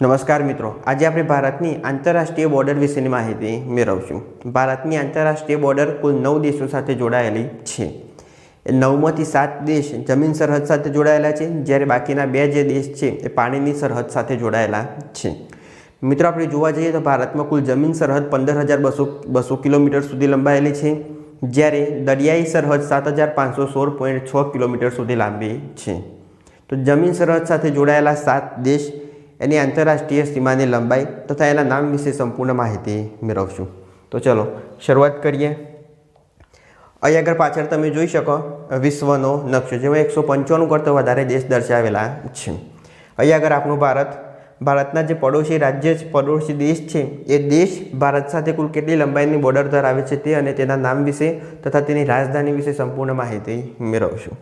નમસ્કાર મિત્રો. આજે આપણે ભારતની આંતરરાષ્ટ્રીય બોર્ડર વિશેની માહિતી મેળવશું. ભારતની આંતરરાષ્ટ્રીય બોર્ડર કુલ નવ દેશો સાથે જોડાયેલી છે. એ નવમાંથી સાત દેશ જમીન સરહદ સાથે જોડાયેલા છે, જ્યારે બાકીના બે જે દેશ છે, એ પાણીની સરહદ સાથે જોડાયેલા છે. મિત્રો, આપણે જોવા જઈએ તો ભારતમાં કુલ જમીન સરહદ પંદર હજાર બસો બસો કિલોમીટર સુધી લંબાયેલી છે, જ્યારે દરિયાઈ સરહદ સાત હજાર પાંચસો સોળ પોઈન્ટ છ કિલોમીટર સુધી લાંબી છે. તો જમીન સરહદ સાથે જોડાયેલા સાત દેશ એની આંતરરાષ્ટ્રીય સીમાની લંબાઈ તથા એના નામ વિશે સંપૂર્ણ માહિતી મેળવશું. તો ચલો, શરૂઆત કરીએ. અહીં આગળ પાછળ તમે જોઈ શકો વિશ્વનો નકશો, જેમાં એકસો પંચાણું કરતાં વધારે દેશ દર્શાવેલા છે. અહીં આગળ આપણું ભારત. ભારતના જે પડોશી રાજ્ય છે, પડોશી દેશ છે, એ દેશ ભારત સાથે કુલ કેટલી લંબાઈની બોર્ડર ધરાવે છે તે અને તેના નામ વિશે તથા તેની રાજધાની વિશે સંપૂર્ણ માહિતી મેળવશું.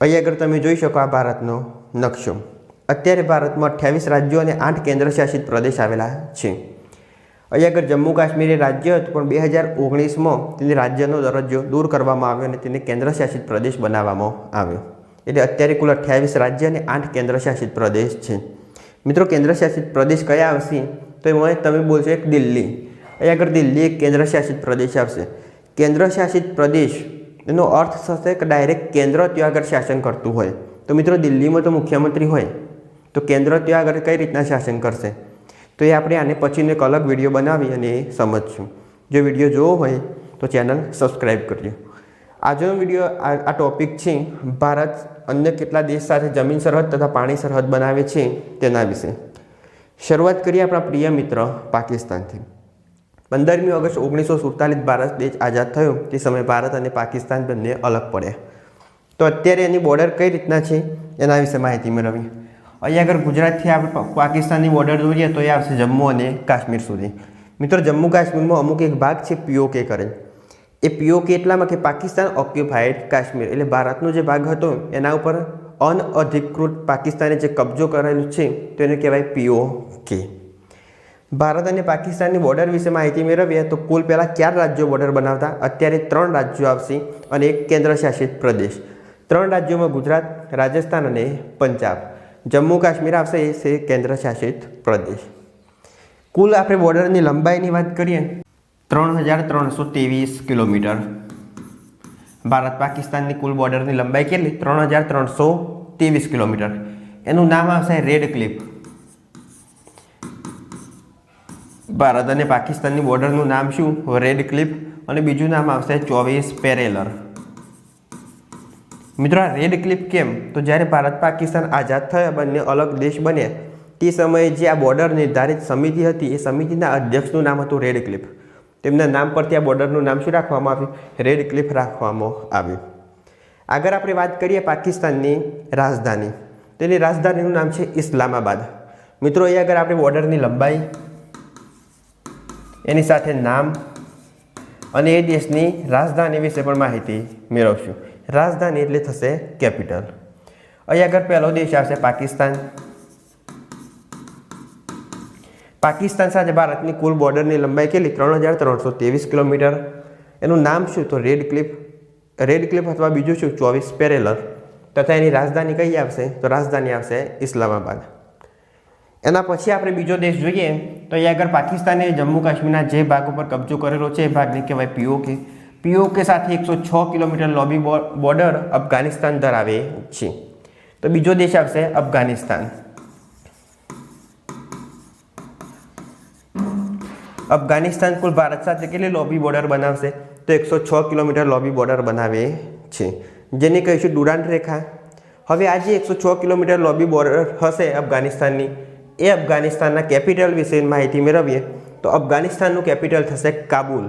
અહીં આગળ તમે જોઈ શકો આ ભારતનો નકશો. અત્યારે ભારતમાં અઠ્યાવીસ રાજ્યો અને આઠ કેન્દ્રશાસિત પ્રદેશ આવેલા છે. અહીં આગળ જમ્મુ કાશ્મીર એ રાજ્ય હતું, પણ બે હજાર ઓગણીસમાં તેને રાજ્યનો દરજ્જો દૂર કરવામાં આવ્યો અને તેને કેન્દ્રશાસિત પ્રદેશ બનાવવામાં આવ્યો. એટલે અત્યારે કુલ અઠ્યાવીસ રાજ્ય અને આઠ કેન્દ્રશાસિત પ્રદેશ છે. મિત્રો, કેન્દ્રશાસિત પ્રદેશ કયા આવશે? તો એમાં તમે બોલશો એક દિલ્હી. અહીં આગળ દિલ્હી એક કેન્દ્રશાસિત પ્રદેશ આવશે. કેન્દ્રશાસિત પ્રદેશ, એનો અર્થ થશે કે ડાયરેક્ટ કેન્દ્ર ત્યાં આગળ શાસન કરતું હોય. તો મિત્રો દિલ્હીમાં તો મુખ્યમંત્રી હોય, તો કેન્દ્ર ત્યાં આગળ કઈ રીતના શાસન કરશે? તો એ આપણે આને પછીનો એક અલગ વીડિયો બનાવી અને એ સમજશું. જો વીડિયો જોવો હોય, તો ચેનલ સબસ્ક્રાઈબ કરજો. આજનો વીડિયો આ ટોપિક છે, ભારત અન્ય કેટલા દેશ સાથે જમીન સરહદ તથા પાણી સરહદ બનાવે છે તેના વિશે. શરૂઆત કરીએ આપણા પ્રિય મિત્ર પાકિસ્તાનથી. પંદરમી ઓગસ્ટ ઓગણીસો સુડતાલીસ ભારત દેશ આઝાદ થયો. તે સમયે ભારત અને પાકિસ્તાન બંને અલગ પડ્યા. તો અત્યારે એની બોર્ડર કઈ રીતના છે એના વિશે માહિતી મેળવી અહીંયા આગળ ગુજરાતથી આપણે પાકિસ્તાનની બોર્ડર જોઈએ તો એ આવશે જમ્મુ અને કાશ્મીર સુધી. મિત્રો, જમ્મુ કાશ્મીરમાં અમુક એક ભાગ છે પીઓકે કરેલ એ પીઓકે એટલામાં કે પાકિસ્તાન ઓક્યુપાઈડ કાશ્મીર એટલે ભારતનો જે ભાગ હતો એના ઉપર અનઅધિકૃત પાકિસ્તાને જે કબજો કરેલો છે તો એને કહેવાય પીઓકે ભારત અને પાકિસ્તાનની બોર્ડર વિશે માહિતી મેળવીએ તો કુલ પહેલાં ચાર રાજ્યો બોર્ડર બનાવતા. અત્યારે ત્રણ રાજ્યો આવશે અને એક કેન્દ્રશાસિત પ્રદેશ. ત્રણ રાજ્યોમાં ગુજરાત, રાજસ્થાન અને પંજાબ. જમ્મુ કાશ્મીર આવશે એ છે કેન્દ્રશાસિત પ્રદેશ. કુલ આપણે બોર્ડરની લંબાઈની વાત કરીએ, ત્રણ હજાર ત્રણસો ત્રેવીસ કિલોમીટર. ભારત પાકિસ્તાનની કુલ બોર્ડરની લંબાઈ કેટલી? ત્રણ હજાર ત્રણસો ત્રેવીસ કિલોમીટર. એનું નામ આવશે રેડ ક્લિપ ભારત અને પાકિસ્તાનની બોર્ડરનું નામ શું? રેડ ક્લિપ અને બીજું નામ આવશે ચોવીસ પેરેલર મિત્રો રેડ ક્લિપ કેમ? તો જ્યારે ભારત પાકિસ્તાન આઝાદ થયા, બંને અલગ દેશ બન્યા, તે સમયે જે આ બોર્ડર નિર્ધારિત સમિતિ હતી, એ સમિતિના અધ્યક્ષનું નામ હતું રેડ ક્લિપ તેમના નામ પરથી આ બોર્ડરનું નામ શું રાખવામાં આવ્યું? રેડ ક્લિફ રાખવામાં આવ્યું. આગળ આપણે વાત કરીએ પાકિસ્તાનની રાજધાની. તેની રાજધાનીનું નામ છે ઇસ્લામાબાદ. મિત્રો એ આગળ આપણે બોર્ડરની લંબાઈ, એની સાથે નામ અને એ દેશની રાજધાની વિશે પણ માહિતી મેળવશું. રાજધાની એટલે થશે કેપિટલ. અહીં આગળ પહેલો દેશ આવશે પાકિસ્તાન. પાકિસ્તાન સાથે ભારતની કુલ બોર્ડરની લંબાઈ કેટલી? ત્રણ હજાર ત્રણસો ત્રેવીસ કિલોમીટર. એનું નામ શું? તો રેડ ક્લિફ રેડ ક્લિફ અથવા બીજું શું? ચોવીસ પેરેલર. તથા એની રાજધાની કઈ આવશે? તો રાજધાની આવશે ઇસ્લામાબાદ. એના પછી આપણે બીજો દેશ જોઈએ, તો અહીં આગળ પાકિસ્તાને જમ્મુ કાશ્મીરના જે ભાગ ઉપર કબજો કરેલો છે, એ ભાગને કહેવાય પીઓકે. પીઓકે સાથે એકસો છ કિલોમીટર લોબી બોર્ડર અફઘાનિસ્તાન ધરાવે છે. તો બીજો દેશ આવશે અફઘાનિસ્તાન. અફઘાનિસ્તાન કુલ ભારત સાથે કેટલી લોબી બોર્ડર બનાવશે? તો એકસો છ કિલોમીટર લોબી બોર્ડર બનાવે છે. જેને કહીશું ડુરાન્ટ રેખા. હવે આજે એકસો છ કિલોમીટર લોબી બોર્ડર હશે અફઘાનિસ્તાનની. એ અફઘાનિસ્તાનના કેપિટલ વિશે માહિતી મેળવીએ. તો અફઘાનિસ્તાનનું કેપિટલ થશે કાબુલ.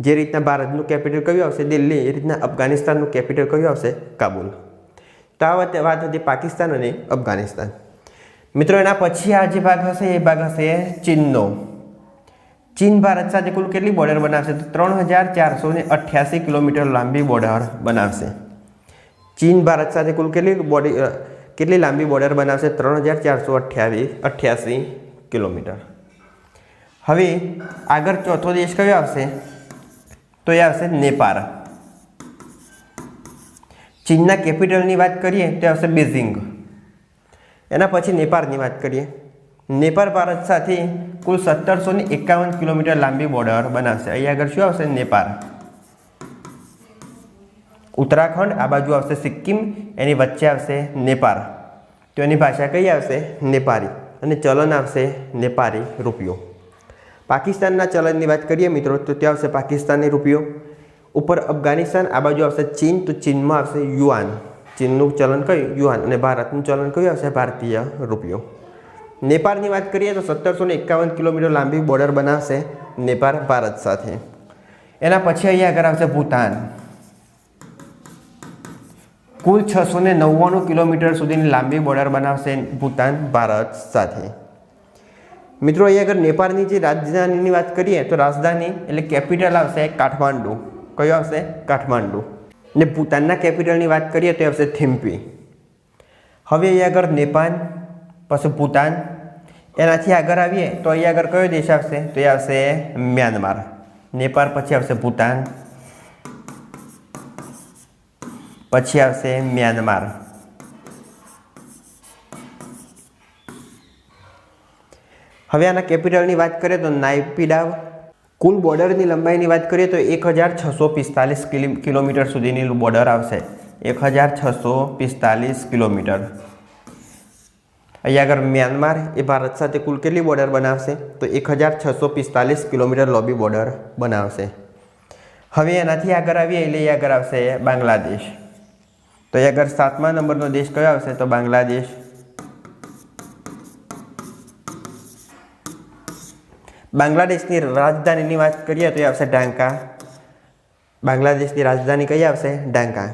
જે રીતના ભારતનું કેપિટલ કયું આવશે? દિલ્હી. એ રીતના અફઘાનિસ્તાનનું કેપિટલ કયું આવશે? કાબુલ. તો આ વાત વાત હતી પાકિસ્તાન અને અફઘાનિસ્તાન. મિત્રો, એના પછી આ જે ભાગ હશે, એ ભાગ હશે ચીનનો. ચીન ભારત સાથે કુલ કેટલી બોર્ડર બનાવશે? તો ત્રણ હજાર ચારસો ને અઠ્યાસી કિલોમીટર લાંબી બોર્ડર બનાવશે. ચીન ભારત સાથે કુલ કેટલી બોડી કેટલી લાંબી બોર્ડર બનાવશે? ત્રણ હજાર ચારસો અઠ્યાવીસ અઠ્યાસી કિલોમીટર. હવે આગળ ચોથો દેશ કયો આવશે? તો એ આવશે નેપાળ. ચીનના કેપિટલની વાત કરીએ તો આવશે બેઝિંગ. એના પછી નેપાળની વાત કરીએ. નેપાળ ભારત સાથે કુલ સત્તરસો ને એકાવન કિલોમીટર લાંબી બોર્ડર બનાવશે. અહીંયા આગળ શું આવશે? નેપાળ. ઉત્તરાખંડ, આ બાજુ આવશે સિક્કિમ, એની વચ્ચે આવશે નેપાળ. તો એની ભાષા કઈ આવશે? નેપાળી. અને ચલણ આવશે નેપાળી રૂપિયો. પાકિસ્તાનના ચલણની વાત કરીએ મિત્રો, તો ત્યાં આવશે પાકિસ્તાની રૂપિયો ઉપર અફઘાનિસ્તાન, આ બાજુ આવશે ચીન, તો ચીનમાં આવશે યુઆન. ચીનનું ચલણ કયું? યુઆન. અને ભારતનું ચલણ કયું આવશે? ભારતીય રૂપિયો નેપાળની વાત કરીએ તો સત્તરસો ને એકાવન કિલોમીટર લાંબી બોર્ડર બનાવશે નેપાળ, ભારત સાથે. એના પછી અહીંયા આગળ આવશે ભૂતાન. કુલ છસો ને નવ્વાણું કિલોમીટર સુધીની લાંબી બોર્ડર બનાવશે ભૂતાન, ભારત સાથે. મિત્રો અહીંયા આગળ નેપાળની જે રાજધાનીની વાત કરીએ, તો રાજધાની એટલે કેપિટલ આવશે કાઠમાંડુ. કયો આવશે? કાઠમાંડુ. ને ભૂતાનના કેપિટલની વાત કરીએ, તો આવશે થિમ્પી. હવે અહીંયા આગળ નેપાળ, પછી ભૂતાન. એનાથી આગળ આવીએ, તો અહીંયા આગળ કયો દેશ આવશે? તો એ આવશે મ્યાનમાર. નેપાળ, પછી આવશે ભૂતાન. પછી આવશે મ્યાનમાર. હવે આના કેપિટલની વાત કરીએ તો નાઇપીડાવ કુલ બોર્ડરની લંબાઈની વાત કરીએ તો એક હજાર છસો પિસ્તાલીસ કિલોમીટર સુધીની બોર્ડર આવશે. એક હજાર છસો પિસ્તાલીસ કિલોમીટર. અહીંયા આગળ મ્યાનમાર એ ભારત સાથે કુલ કેટલી બોર્ડર બનાવશે? તો એક હજાર છસો પિસ્તાલીસ કિલોમીટર લોબી બોર્ડર બનાવશે. હવે એનાથી આગળ આવીએ, એટલે આગળ આવશે બાંગ્લાદેશ. તો એ આગળ સાતમા નંબરનો દેશ કયો આવશે? તો બાંગ્લાદેશ. બાંગ્લાદેશની રાજધાનીની વાત કરીએ તો એ આવશે ઢાંકા. બાંગ્લાદેશની રાજધાની કઈ આવશે? ઢાંકા.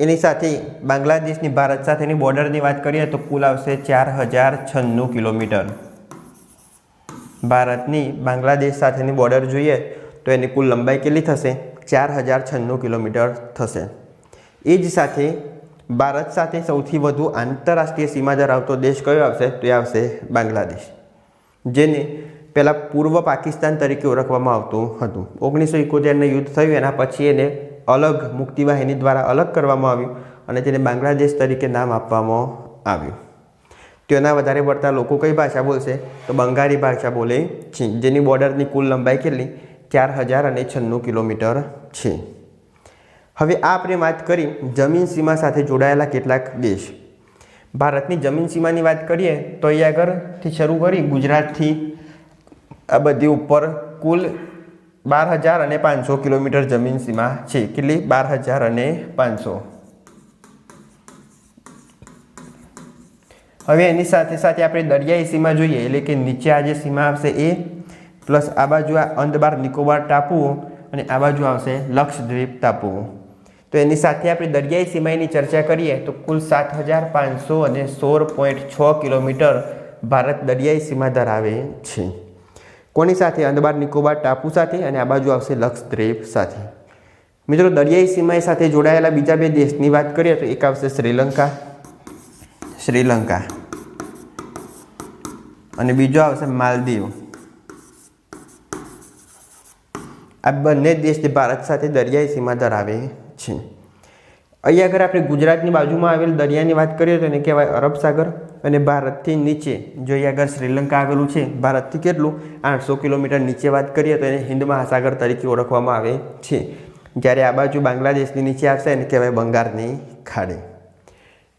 એની સાથે બાંગ્લાદેશની ભારત સાથેની બોર્ડરની વાત કરીએ તો કુલ આવશે ચાર હજાર છન્નું કિલોમીટર. ભારતની બાંગ્લાદેશ સાથેની બોર્ડર જોઈએ તો એની કુલ લંબાઈ કેટલી થશે? ચાર હજાર છન્નું કિલોમીટર થશે. એ જ સાથે ભારત સાથે સૌથી વધુ આંતરરાષ્ટ્રીય સીમા ધરાવતો દેશ કયો આવશે? તો એ આવશે બાંગ્લાદેશ. જેને પહેલાં પૂર્વ પાકિસ્તાન તરીકે ઓળખવામાં આવતું હતું. ઓગણીસો એકોતેરનું યુદ્ધ થયું, એના પછી એને અલગ મુક્તિવાહિની દ્વારા અલગ કરવામાં આવ્યું અને તેને બાંગ્લાદેશ તરીકે નામ આપવામાં આવ્યું. તેના વધારે પડતા લોકો કઈ ભાષા બોલશે? તો બંગાળી ભાષા બોલે છે, જેની બોર્ડરની કુલ લંબાઈ કેટલી? ચાર હજાર અને છન્નું કિલોમીટર છે. હવે આપણે વાત કરી જમીન સીમા સાથે જોડાયેલા કેટલાક દેશ. ભારતની જમીન સીમાની વાત કરીએ તો અહીંયા આગળથી શરૂ કરી ગુજરાતથી આ બધી ઉપર કુલ બાર હજાર અને પાંચસો કિલોમીટર જમીન સીમા છે. કેટલી? બાર હજાર અને પાંચસો. હવે એની સાથે સાથે આપણે દરિયાઈ સીમા જોઈએ, એટલે કે નીચે આ જે સીમા આવશે એ, પ્લસ આ બાજુ આ અંદબાર નિકોબાર ટાપુઓ અને આ બાજુ આવશે લક્ષદ્વીપ ટાપુઓ. તો એની સાથે આપણે દરિયાઈ સીમાની ચર્ચા કરીએ તો કુલ સાત હજાર પાંચસો અને સોળ પોઈન્ટ છ કિલોમીટર ભારત દરિયાઈ સીમા ધરાવે છે. કોની સાથે? અંદબાર નિકોબાર ટાપુ સાથે અને આ બાજુ આવશે લક્ષદ્વીપ સાથે. મિત્રો, દરિયાઈ સીમા સાથે જોડાયેલા બીજા બે દેશની વાત કરીએ તો એક આવશે શ્રીલંકા. શ્રીલંકા. અને બીજો આવશે માલદીવ. આ બંને દેશ ભારત સાથે દરિયાઈ સીમા ધરાવે છે. અહીંયા આગળ આપણે ગુજરાતની બાજુમાં આવેલ દરિયાની વાત કરીએ તો એને કહેવાય અરબ સાગર અને ભારતથી નીચે, જો અહીંયા આગળ શ્રીલંકા આવેલું છે, ભારતથી કેટલું? આઠસો કિલોમીટર નીચે વાત કરીએ તો એને હિન્દ મહાસાગર તરીકે ઓળખવામાં આવે છે. જ્યારે આ બાજુ બાંગ્લાદેશની નીચે આવશે, એને કહેવાય બંગાળની ખાડી.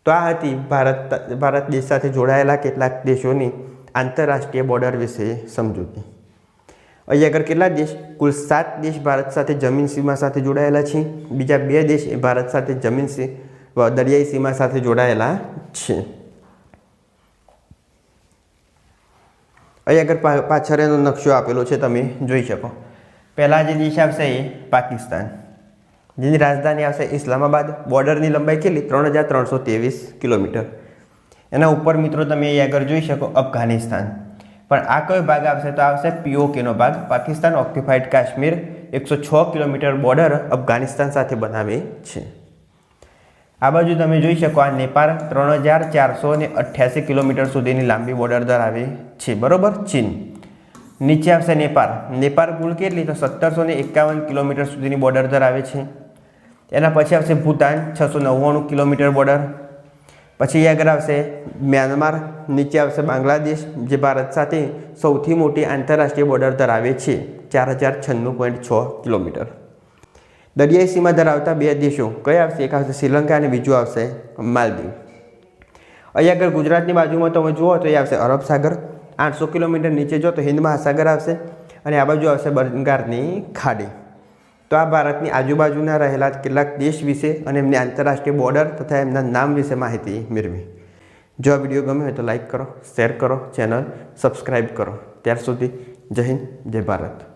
તો આ હતી ભારત ભારત દેશ સાથે જોડાયેલા કેટલાક દેશોની આંતરરાષ્ટ્રીય બોર્ડર વિશે સમજૂતી. અહીંયા આગળ કેટલા દેશ? કુલ સાત દેશ ભારત સાથે જમીન સીમા સાથે જોડાયેલા છે. બીજા બે દેશ એ ભારત સાથે જમીન દરિયાઈ સીમા સાથે જોડાયેલા છે. અહીં આગળ પાછળ એનો નકશો આપેલો છે, તમે જોઈ શકો. પહેલાં જે દેશ આવશે એ પાકિસ્તાન. જેની રાજધાની આવશે ઇસ્લામાબાદ. બોર્ડરની લંબાઈ કેટલી? ત્રણ હજાર ત્રણસો ત્રેવીસ કિલોમીટર. એના ઉપર મિત્રો તમે અહીં આગળ જોઈ શકો અફઘાનિસ્તાન. પણ આ કયો ભાગ આવશે તો આવશે પીઓકેનો ભાગ. પાકિસ્તાન ઓક્યુપાઈડ કાશ્મીર, એકસો છ કિલોમીટર બોર્ડર અફઘાનિસ્તાન સાથે બનાવે છે. આ બાજુ તમે જોઈ શકો આ નેપાળ ત્રણ હજાર ચારસો ને અઠ્યાસી કિલોમીટર સુધીની લાંબી બોર્ડર ધરાવે છે. બરોબર? ચીન. નીચે આવશે નેપાળ. નેપાળ કુલ કેટલી? તો સત્તરસો ને એકાવન કિલોમીટર સુધીની બોર્ડર ધરાવે છે. એના પછી આવશે ભૂતાન, છસો નવ્વાણું કિલોમીટર બોર્ડર પછી આગળ આવશે મ્યાનમાર નીચે આવશે બાંગ્લાદેશ, જે ભારત સાથે સૌથી મોટી આંતરરાષ્ટ્રીય બોર્ડર ધરાવે છે, ચાર હજાર છન્નું પોઈન્ટ છ કિલોમીટર. દરિયાઈ સીમા ધરાવતા બે દેશો, કયા આવશે? એક આવશે શ્રીલંકા અને બીજું આવશે માલદીવ. અહીં આગળ ગુજરાતની બાજુમાં તમે જુઓ તો એ આવશે અરબ સાગર, આઠસો કિલોમીટર નીચે જો તો હિન્દ મહાસાગર આવશે અને આ બાજુ આવશે બંગાળની ખાડી. તો આ ભારતની આજુબાજુના રહેલા કેટલાક દેશ વિશે અને એમની આંતરરાષ્ટ્રીય બોર્ડર તથા એમના નામ વિશે માહિતી મેળવી. જો આ વીડિયો ગમે હોય તો લાઇક કરો શેર કરો ચેનલ સબસ્ક્રાઈબ કરો. ત્યાર સુધી જય હિન્દ, જય ભારત.